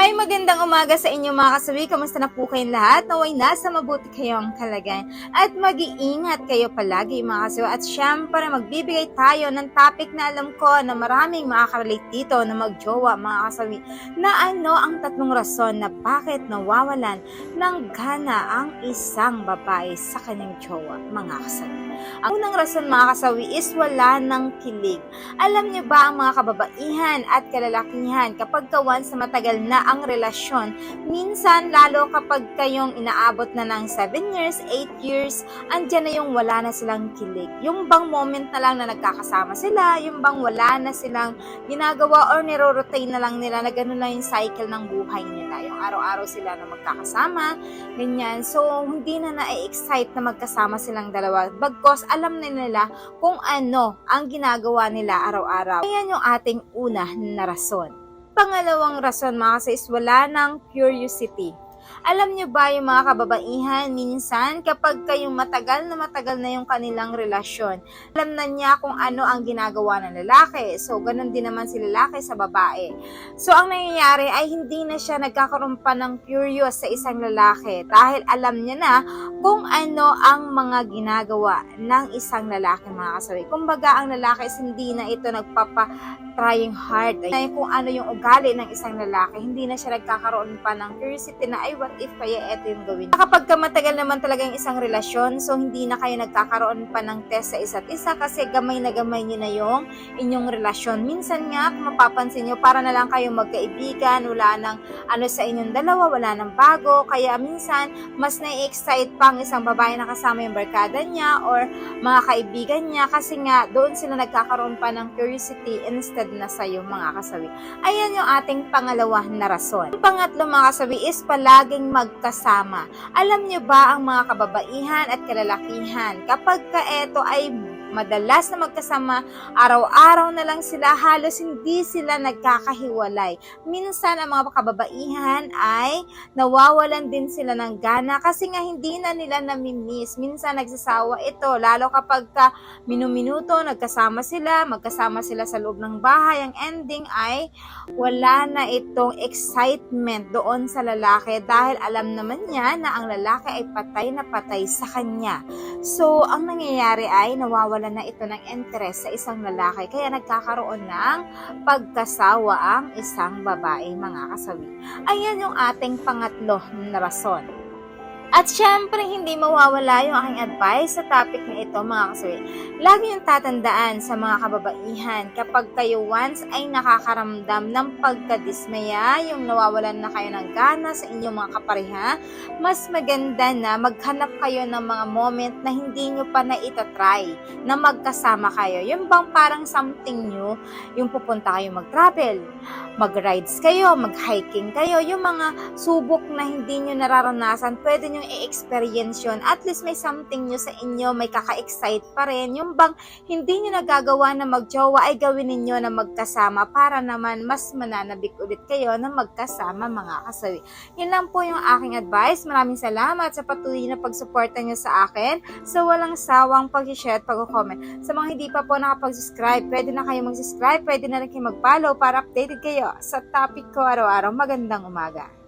Hi, magandang umaga sa inyo mga kasawi. Kamusta na po kayong lahat? Naway nasa mabuti kayong kalagayan. At mag-iingat kayo palagi mga kasawi. At syempre, magbibigay tayo ng topic na alam ko na maraming makakarelate dito na magjowa mga kasawi. Na ano ang tatlong rason na bakit nawawalan ng gana ang isang babae sa kanyang jowa mga kasawi. Ang unang rason mga kasawi is wala ng kilig. Alam niyo ba ang mga kababaihan at kalalakihan kapag kawan sa matagal na ang relasyon, minsan lalo kapag kayong inaabot na ng 7 years, 8 years, andyan na yung wala na silang kilig. Yung bang moment na lang na nagkakasama sila, yung bang wala na silang ginagawa or nirorotate na lang nila na ganun lang yung cycle ng buhay nila. Yung araw-araw sila na magkakasama, ganyan. So, hindi na na-excite na magkasama silang dalawa. Bagkos, alam na nila kung ano ang ginagawa nila araw-araw. Ayan yung ating una na rason. Pangalawang rason mga kasi is wala ng curiosity. Alam nyo ba yung mga kababaihan, minsan kapag kayong matagal na matagal na yung kanilang relasyon, alam na niya kung ano ang ginagawa ng lalaki. So, ganun din naman si lalaki sa babae. So, ang nangyayari ay hindi na siya nagkakaroon pa ng curious sa isang lalaki dahil alam niya na kung ano ang mga ginagawa ng isang lalaki mga kasawi. Kumbaga, ang lalaki is hindi na ito nagpapa trying hard ay kung ano yung ugali ng isang lalaki. Hindi na siya nagkakaroon pa ng curiosity na ay what if kaya ito yung gawin. Kapag ka matagal naman talaga yung isang relasyon, so hindi na kayo nagkakaroon pa ng test sa isa't isa kasi gamay na gamay niyo na yung inyong relasyon. Minsan nga, kung mapapansin nyo, para na lang kayong magkaibigan, wala nang ano sa inyong dalawa, wala nang bago. Kaya minsan, mas nai-excite pa ang isang babae na kasama yung barkada niya or mga kaibigan niya kasi nga doon sila nagkakaroon pa ng curiosity instead na sa'yo mga kasawi. Ayan yung ating pangalawa na rason. Ang pangatlo mga kasawi is palaging magkasama. Alam niyo ba ang mga kababaihan at kalalakihan kapag ka eto ay madalas na magkasama, araw-araw na lang sila, halos hindi sila nagkakahiwalay. Minsan ang mga kababaihan ay nawawalan din sila ng gana kasi nga hindi na nila namimiss. Minsan nagsasawa ito, lalo kapag ka minuminuto, nagkasama sila, magkasama sila sa loob ng bahay. Ang ending ay wala na itong excitement doon sa lalaki dahil alam naman niya na ang lalaki ay patay na patay sa kanya. So, ang nangyayari ay nawawalan na ito ng interest sa isang lalaki kaya nagkakaroon ng pagkasawa ang isang babae mga kasawi. Ayan yung ating pangatlo na rason. At syempre, hindi mawawala yung aking advice sa topic na ito mga kasawi. Lagi yung tatandaan sa mga kababaihan kapag kayo once ay nakakaramdam ng pagkadismaya, yung nawawalan na kayo ng gana sa inyong mga kapareha, mas maganda na maghanap kayo ng mga moment na hindi nyo pa na itatry na magkasama kayo. Yung bang parang something new, yung pupunta kayo mag-travel, mag-rides kayo, mag-hiking kayo, yung mga subok na hindi nyo nararanasan, pwede nyo i-experience yun. At least may something nyo sa inyo, may kaka-excite pa rin. Yung bang hindi nyo nagagawa na magjowa ay gawin ninyo na magkasama para naman mas mananabik ulit kayo na magkasama mga kasawi. Yun lang po yung aking advice. Maraming salamat sa patuloy na pagsuporta nyo sa akin sa walang sawang pag-share at pag-comment. Sa mga hindi pa po nakapag-subscribe, pwede na kayo mag-subscribe, pwede na rin kayo mag-follow para updated kayo sa topic ko araw-araw. Magandang umaga.